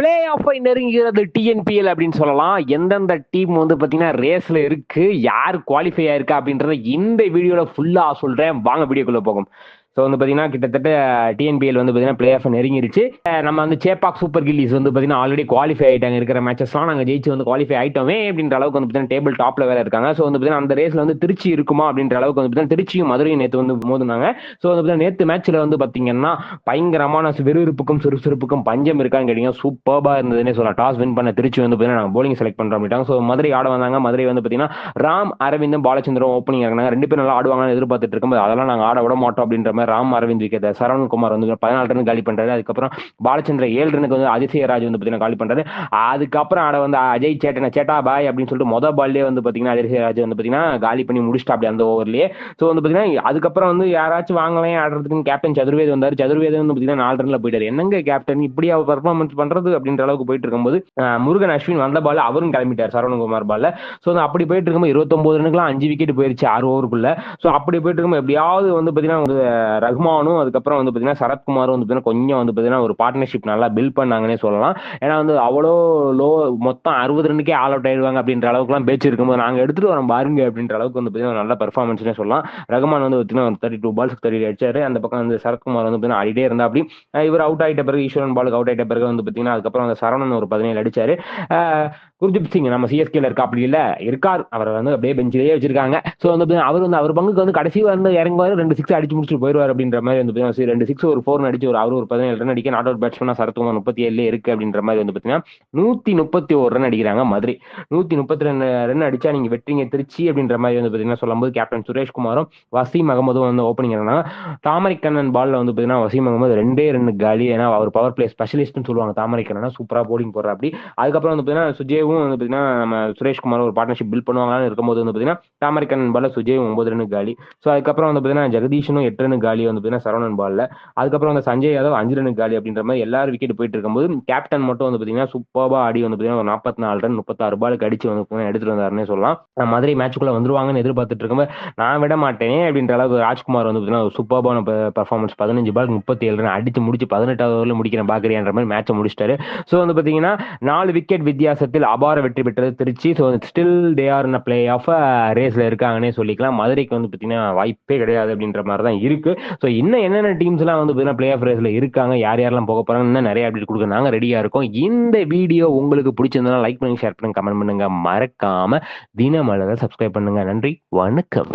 Play ஆஃபை நெருங்குகிறது TNPL அப்படின்னு சொல்லலாம். எந்தெந்த டீம் வந்து பார்த்தீங்கன்னா ரேஸ்ல இருக்கு யார் குவாலிஃபை ஆயிருக்கா அப்படின்றத இந்த வீடியோவில் ஃபுல்லா சொல்றேன். வாங்க வீடியோக்குள்ள போகும். ஸோ வந்து பார்த்தீங்கன்னா கிட்டத்தட்ட டிஎன்பிஎல் வந்து பார்த்தீங்கன்னா பிளே ஆஃப் நெருங்கிருச்சு நம்ம வந்து சேப்பாக் சூப்பர் கில்லிஸ் வந்து பார்த்தீங்கன்னா ஆல்ரெடி குவாலிஃபை ஆகிட்டாங்க இருக்கிற மேட்சஸ்லாம் நாங்கள் ஜெயிச்சு வந்து குவாலிஃபை ஆகிட்டோமே அப்படின்ற அளவுக்கு வந்து பார்த்தீங்கன்னா டேபிள் டாப்ல வேற இருக்காங்க ஸோ வந்து பார்த்தீங்கன்னா அந்த ரேஸ்ல வந்து திருச்சி இருக்குமா அப்படின்ற அளவுக்கு வந்து பார்த்தீங்கன்னா திருச்சியும் மதுரையும் நேற்று வந்து மோதுனாங்க ஸோ வந்து பார்த்தீங்கன்னா நேற்று மேட்ச்ல வந்து பார்த்தீங்கன்னா பயங்கரமான விறுவிறுப்புக்கும் சுறுசுறுப்புக்கும் பஞ்சம் இருக்கான்னு கேட்டீங்க சூப்பராக இருந்ததுன்னே சொல்லலாம் டாஸ் வின் பண்ண திருச்சி வந்து பார்த்தீங்கன்னா நாங்கள் போலிங் செலக்ட் பண்ணுறோம் அப்படின்ட்டாங்க ஸோ மதுரை ஆட வந்தாங்க மதுரை வந்து பார்த்தீங்கன்னா ராம் அரவிந்தும் பாலச்சந்திரம் ஓப்பனிங் இறங்கினாங்க ரெண்டு பேரும் நல்லா ஆடுவாங்கன்னு எதிர்பார்த்துட்டு இருக்கும்போது அதெல்லாம் நாங்கள் ஆட விட மாட்டோம் அப்படின்ற மாதிரி ராம் அரவிந்த் விக்கெட் சரவண்குமார் வந்து பதினாலு ரன் காலி பண்றாரு. அதுக்கப்புறம் பாலச்சந்திர ஏழு ரனுக்கு வந்து அதிசயராஜ் வந்து பார்த்தீங்கன்னா காலி பண்றாரு. அதுக்கப்புறம் ஆட வந்து அஜய் சேட்டனை சேட்டா பாய் அப்படின்னு சொல்லிட்டு மொதல் பால்லே வந்து பார்த்தீங்கன்னா அதிசயராஜ் வந்து பார்த்தீங்கன்னா காலி பண்ணி முடிச்சிட்டா அப்படி அந்த ஓவர்லயே ஸோ வந்து பார்த்தீங்கன்னா அதுக்கப்புறம் வந்து யாராச்சும் வாங்கலாம் ஆடுறதுக்கு கேப்டன் சதுர்வேத் வந்தார். சதுர்வேத் வந்து பார்த்தீங்கன்னா நாலு ரன்ல போயிட்டாரு. என்னங்க கேப்டன் இப்படி அவர் பர்ஃபார்மன்ஸ் பண்றது அப்படின்ற அளவுக்கு போயிட்டு இருக்கும்போது முருகன் அஸ்வின் வந்த பால் அவரும் கிளம்பிட்டார் சரவணகுமார் பால்ல ஸோ வந்து அப்படி போயிட்டு இருக்கும்போது இருபத்தொன்பது ரனுக்குலாம் அஞ்சு விக்கெட் போயிருச்சு ஆறு ஓவருக்குள்ள ஸோ அப்படி போயிட்டு இருக்கும்போது எப்படியாவது வந்து பார்த்தீங்கன்னா வந்து ரஹ்மானும் அதுக்கப்புறம் வந்து பார்த்தீங்கன்னா சரத்குமாரும் வந்து பார்த்தீங்கன்னா கொஞ்சம் வந்து பார்த்தீங்கன்னா ஒரு பார்ட்னர்ஷிப் நல்லா பில்ட் பண்ணாங்கன்னே சொல்லலாம். ஏன்னா வந்து அவ்வளோ லோ மொத்தம் அறுபது ரன்னுக்கே ஆல் அவுட் ஆயிடுவாங்க அப்படின்ற அளவுக்குலாம் பேச்சு இருக்கும்போது நாங்கள் எடுத்துட்டு வரோம் பாருங்க அப்படின்ற அளவுக்கு வந்து பார்த்தீங்கன்னா நல்ல பர்ஃபார்மன்ஸ்னே சொல்லலாம். ரஹ்மான் வந்து பார்த்தீங்கன்னா ஒரு தேர்ட்டி டூ பால்ஸ் தேர்ட்டி அடிச்சாரு. அந்த பக்கம் வந்து சரத்குமார் வந்து பார்த்தீங்கன்னா ஆடிட்டே இருந்தா அப்படி இவர் அவுட் ஆயிட்ட பிறகு ஈஸ்வரன் பாலுக்கு அவுட் ஆயிட்ட பிறகு வந்து பார்த்தீங்கன்னா அதுக்கப்புறம் அந்த சரவணன் ஒரு பதினேழு அடிச்சாரு. அஹ் குர்ஜித் சிங் நம்ம சிஎஸ்கேல இருக்கா? அப்படி இல்ல. இருக்கார். அவர் வந்து அப்படியே பெஞ்சிலேயே வச்சிருக்காங்க. ஸோ வந்து பார்த்தீங்கன்னா அவர் வந்து அவர் பங்குக்கு வந்து கடைசி வந்து இறங்குவாரு. ரெண்டு சிக்ஸ் அடிச்சு முடிச்சுட்டு போயிருவார். அப்படின்ற மாதிரி வந்து பார்த்தீங்கன்னா ரெண்டு சிக்ஸ் ஒரு ஃபோர் அடிச்சு ஒரு அவர் ஒரு பதினேழு ரன் அடிக்க நாட் அவுட் பேட்ஸ்மேனா சரத்குமார் முப்பத்தி ஏழுல இருக்கு அப்படின்ற மாதிரி வந்து பார்த்தீங்கன்னா நூத்தி முப்பத்தி ஒரு ரன் அடிக்கிறாங்க மதுரை. நூத்தி முப்பத்தி ரெண்டு ரன் அடிச்சா நீங்க வெற்றிங்க திருச்சி அப்படின்ற மாதிரி வந்து பார்த்தீங்கன்னா சொல்லும்போது கேப்டன் சுரேஷ்குமாரும் வசீம் அகமதும் வந்து ஓப்பனிங் இருந்தாங்க தாமரை கண்ணன் பால்ல வந்து பார்த்தீங்கன்னா வசீம் அகமது ரெண்டே ரெண்டு காலி ஏன்னா அவர் பவர் பிளே ஸ்பெஷலிஸ்ட்னு சொல்லுவாங்க தாமரை கண்ணன் சூப்பரா போலிங் போடுற அப்படி. அதுக்கப்புறம் வந்து பார்த்தீங்கன்னா சுஜேவும் வந்து பார்த்தீங்கன்னா நம்ம சுரேஷ்குமார் ஒரு பார்ட்னர்ஷிப் பில்ட் பண்ணுவாங்களான்னு இருக்கும்போது வந்து பார்த்தீங்கன்னா தாமரை கண்ணன் பால்ல சுஜேவும் ஒன்பது ரன் காலி. ஸோ அதுக்கப்புறம் வந்து பார்த்தீங்கன்னா ஜெகதீஷனும் எட்டு ரன் காலி வந்து பார்த்தீங்கன்னா சரவணன் பால்ல அதுக்கப்புறம் அந்த சஞ்சய் யாதவ் அஞ்சு ரன் காலி அப்படின்ற மாதிரி எல்லாரும் விக்கெட் போயிட்டு இருக்கும்போது கேப்டன் மட்டும் வந்து பார்த்தீங்கன்னா சூப்பராக ஆடி வந்து பார்த்தீங்கன்னா ஒரு நாற்பத்தி நாலு ரன் முப்பத்தாறு பாலுக்கு அடிச்சு வந்து பார்த்தீங்கன்னா எடுத்துட்டு வந்தாருன்னே சொல்லலாம். மதுரை மேட்சுக்குள்ள வந்துருவாங்கன்னு எதிர்பார்த்துட்டு இருக்கும்போது நான் விட மாட்டேன் அப்படின்ற அளவுக்கு ராஜ்குமார் வந்து பார்த்தீங்கன்னா ஒரு சூப்பரான பர்ஃபார்மன்ஸ் பதினஞ்சு பால் முப்பத்தி ஏழு ரன் அடிச்சு முடிச்சு பதினெட்டாவது ஓவரில் முடிக்கிறேன் பாக்குறியான்ற மாதிரி மேட்சை முடிச்சிட்டாரு. ஸோ வந்து பார்த்தீங்கன்னா நாலு விக்கெட் வித்தியாசத்தில் அபார வெற்றி பெற்றது Trichy. So still they are play off ரேஸ்ல இருக்காங்கன்னே சொல்லிக்கலாம். மதுரைக்கு வந்து பார்த்தீங்கன்னா வாய்ப்பே கிடையாது அப்படின்ற மாதிரி தான் இருக்கு. ஸோ இன்னும் என்னென்ன டீம்ஸ்லாம் வந்து பார்த்தீங்கன்னா பிளே ஆஃப் ரேஸ்ல இருக்காங்க யார் யாரெல்லாம் போக போறாங்க இன்னும் நிறைய அப்டேட் கொடுக்க நாங்கள் ரெடியா இருக்கோம். இந்த வீடியோ உங்களுக்கு பிடிச்சிருந்தா லைக் பண்ணுங்க ஷேர் பண்ணுங்க கமெண்ட் பண்ணுங்க. மறக்காம தினமலரை சப்ஸ்கிரைப் பண்ணுங்க. நன்றி வணக்கம்.